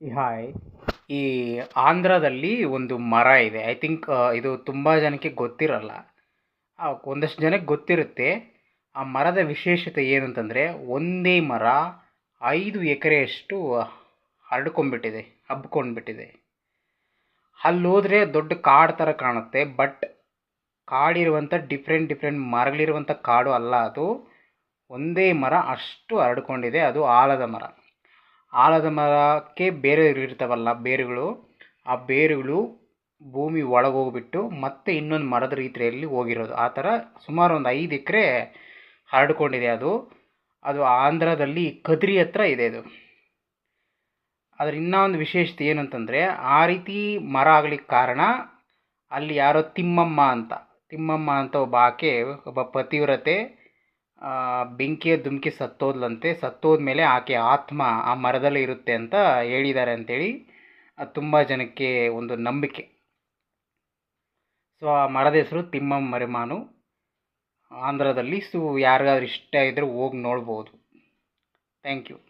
Hi ಈ ಆಂಧ್ರದಲ್ಲಿ ಒಂದು ಮರ ಇದೆ. ಐ ಥಿಂಕ್ ಇದು ತುಂಬ ಜನಕ್ಕೆ ಗೊತ್ತಿರಲ್ಲ. ಒಂದಷ್ಟು ಜನಕ್ಕೆ ಗೊತ್ತಿರುತ್ತೆ. ಆ ಮರದ ವಿಶೇಷತೆ ಏನಂತಂದರೆ ಒಂದೇ ಮರ ಐದು ಎಕರೆಯಷ್ಟು ಹರಡ್ಕೊಂಡ್ಬಿಟ್ಟಿದೆ, ಹಬ್ಕೊಂಡ್ಬಿಟ್ಟಿದೆ. ಅಲ್ಲೋದ್ರೆ ದೊಡ್ಡ ಕಾಡು ಥರ ಕಾಣುತ್ತೆ ಬಟ್ ಕಾಡಿರುವಂಥ ಡಿಫ್ರೆಂಟ್ ಡಿಫ್ರೆಂಟ್ ಮರಗಳಿರುವಂಥ ಕಾಡು ಅಲ್ಲ ಅದು. ಒಂದೇ ಮರ ಅಷ್ಟು ಹರಡ್ಕೊಂಡಿದೆ, ಅದು ಆಲದ ಮರ. ಆಲದ ಮರಕ್ಕೆ ಬೇರೆ ಇರ್ತಾವಲ್ಲ ಬೇರುಗಳು, ಆ ಬೇರುಗಳು ಭೂಮಿ ಹೋಗ್ಬಿಟ್ಟು ಮತ್ತೆ ಇನ್ನೊಂದು ಮರದ ರೀತಿಯಲ್ಲಿ ಹೋಗಿರೋದು. ಆ ಥರ ಸುಮಾರು ಒಂದು ಐದು ಎಕರೆ ಹರಡ್ಕೊಂಡಿದೆ ಅದು. ಅದು ಆಂಧ್ರದಲ್ಲಿ ಕದ್ರಿ ಹತ್ರ ಇದೆ ಅದು. ಅದ್ರ ಇನ್ನೂ ಒಂದು ವಿಶೇಷತೆ ಏನಂತಂದರೆ ಆ ರೀತಿ ಮರ ಆಗ್ಲಿಕ್ಕೆ ಕಾರಣ ಅಲ್ಲಿ ಯಾರೋ ತಿಮ್ಮಮ್ಮ ಅಂತ. ತಿಮ್ಮಮ್ಮ ಅಂತ ಒಬ್ಬ ಆಕೆ, ಒಬ್ಬ ಪತಿವ್ರತೆ ಬೆಂಕಿಯ ಧುಮುಕಿ ಸತ್ತೋದ್ಲಂತೆ ಸತ್ತೋದ್ಮೇಲೆ ಆಕೆ ಆತ್ಮ ಆ ಮರದಲ್ಲಿ ಇರುತ್ತೆ ಅಂತ ಹೇಳಿದ್ದಾರೆ ಅದು ತುಂಬ ಜನಕ್ಕೆ ಒಂದು ನಂಬಿಕೆ. ಸೊ, ಆ ಮರದ ಹೆಸರು ತಿಮ್ಮಮ್ಮ ಮರಿಮಾನು. ಆಂಧ್ರದಲ್ಲಿ ಸೊ ಯಾರಿಗಾದ್ರೂ ಇಷ್ಟ ಇದ್ದರೆ ಹೋಗಿ ನೋಡ್ಬೋದು. Thank you.